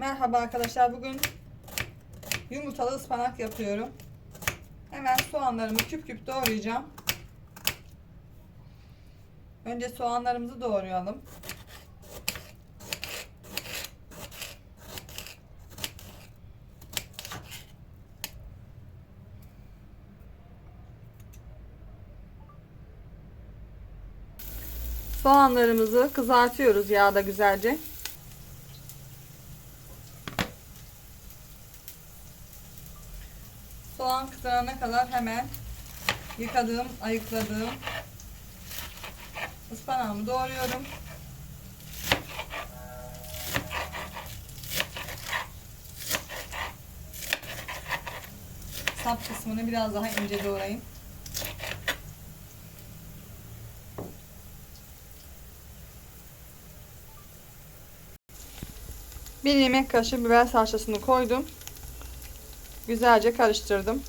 Merhaba arkadaşlar. Bugün yumurtalı ıspanak yapıyorum. Hemen soğanlarımı küp küp doğrayacağım. Önce soğanlarımızı doğrayalım. Soğanlarımızı kızartıyoruz yağda güzelce. Soğan kızarana kadar hemen yıkadığım, ayıkladığım ıspanağımı doğruyorum. Sap kısmını biraz daha ince doğrayın. Bir yemek kaşığı biber salçasını koydum. Güzelce karıştırdım.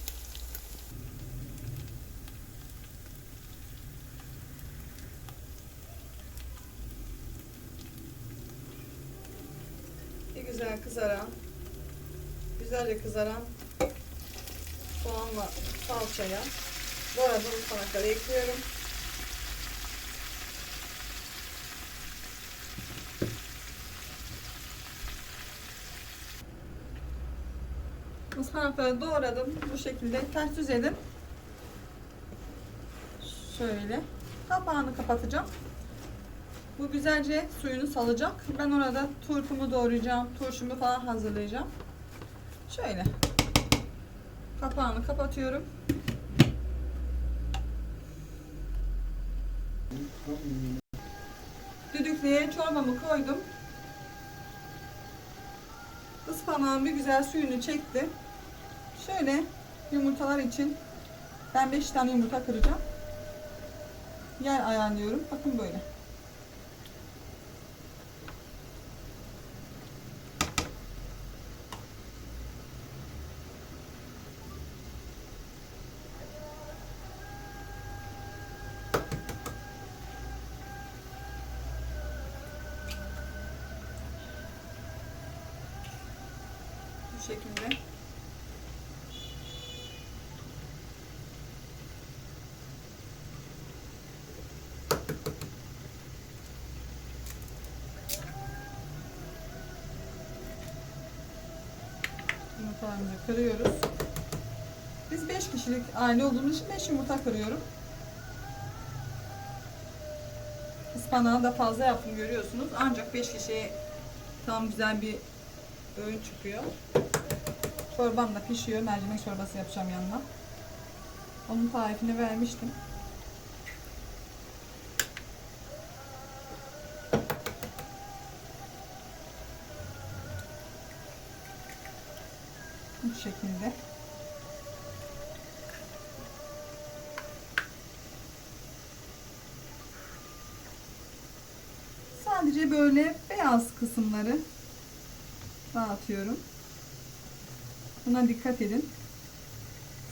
Bir güzel kızaran, güzelce kızaran soğanla salçaya doğradığım ıspanakları ekliyorum. Ispanakları doğradım. Bu şekilde ters düzelim. Şöyle. Kapağını kapatacağım. Bu güzelce suyunu salacak. Ben orada turpumu doğrayacağım. Turşumu falan hazırlayacağım. Şöyle. Kapağını kapatıyorum. Düdüklüye çorbamı koydum. Ispanağın bir güzel suyunu çekti. Şöyle yumurtalar için ben 5 tane yumurta kıracağım. Yer ayarlıyorum. Bakın böyle. Bu şekilde. Yumurtalarımızı kırıyoruz. Biz 5 kişilik aile olduğumuz için 5 yumurta kırıyorum. Ispanağı da fazla yaptım görüyorsunuz. Ancak 5 kişiye tam güzel bir öğün çıkıyor. Çorbam da pişiyor. Mercimek çorbası yapacağım yanına. Onun tarifini vermiştim. Bu şekilde. Sadece böyle beyaz kısımları dağıtıyorum. Buna dikkat edin.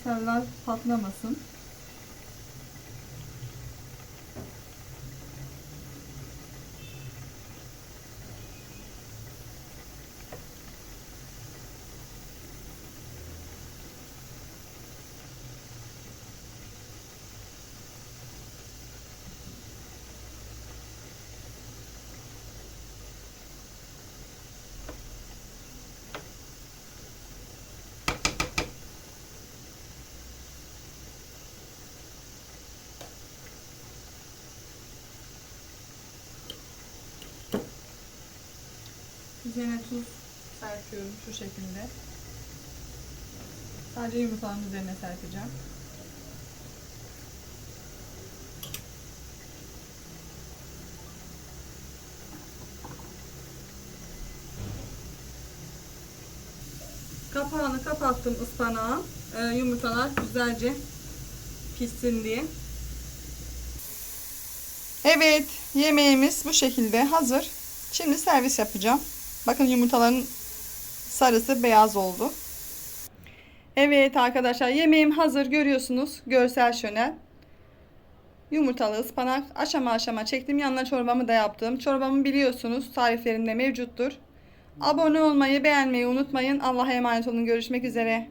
Sarılar patlamasın. Üzerine tuz serpiyorum şu şekilde. Sadece yumurtanın üzerine serpeceğim. Kapağını kapattım ıspanağın. Ee, yumurtalar güzelce pişsin diye. Evet, yemeğimiz bu şekilde hazır. Şimdi servis yapacağım. Bakın yumurtaların sarısı beyaz oldu. Evet arkadaşlar yemeğim hazır görüyorsunuz. Görsel şölen. Yumurtalı ıspanak aşama aşama çektim. Yanına çorbamı da yaptım. Çorbamı biliyorsunuz tariflerimde mevcuttur. Abone olmayı, beğenmeyi unutmayın. Allah'a emanet olun. Görüşmek üzere.